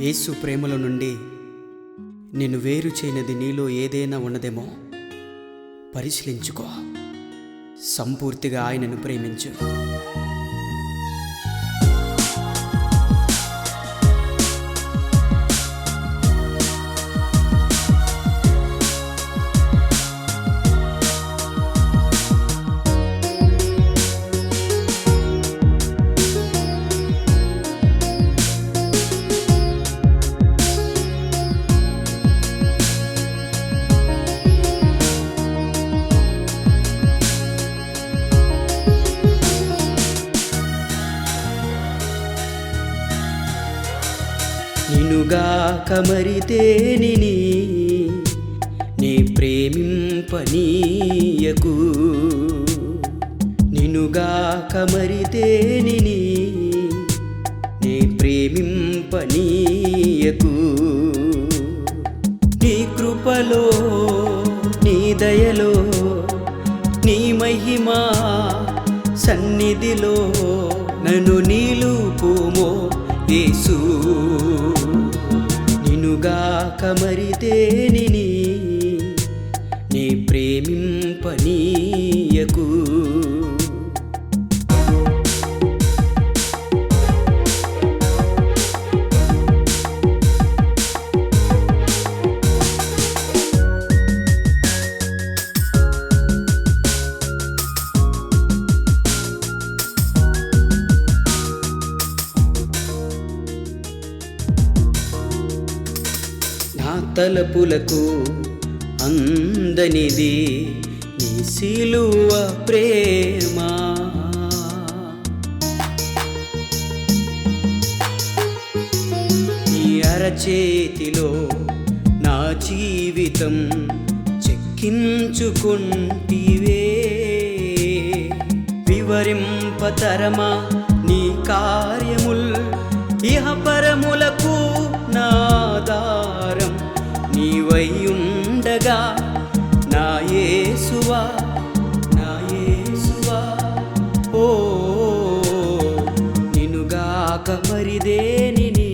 యేసు ప్రేమల నుండి నిన్ను వేరు చేయనిది నీలో ఏదైనా ఉన్నదేమో పరిశీలించుకో. సంపూర్తిగా ఆయనను ప్రేమించు. నినుగా మరి నీ ప్రేమింపనీయకు. నినుగా మరి నీ ప్రేమింపనీయకు. నీ కృపలో నీ దయలో నీ మహిమా సన్నిధిలో తలపులకు అందనిది నీ సిలువ ప్రేమ. నీ అరచేతిలో నా జీవితం చెక్కించుకుంటివే. వివరింపతరమా నీ కార్యములు నినుగాక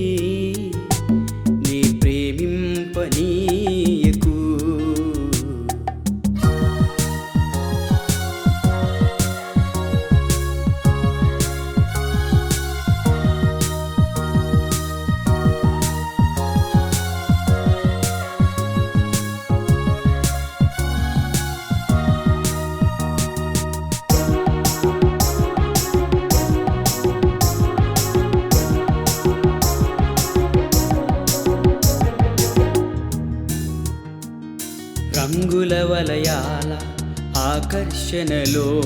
ఆకర్షణలో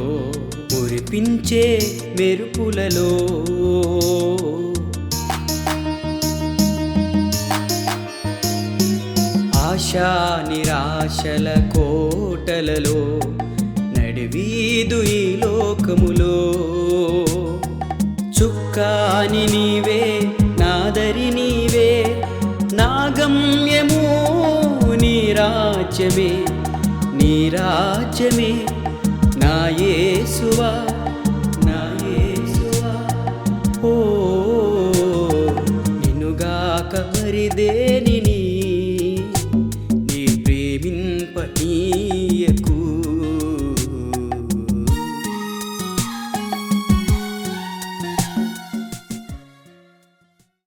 మురిపించే మెరుపులలో. ఆశా నిరాశల కోటలలో నడివీదు ఈ లోకములో. చుక్కాని నీవే నాదరి నీవే రాజ్యమే నా యేసువా నా యేసువా. ఓ నిన్నుగాక మరిదేని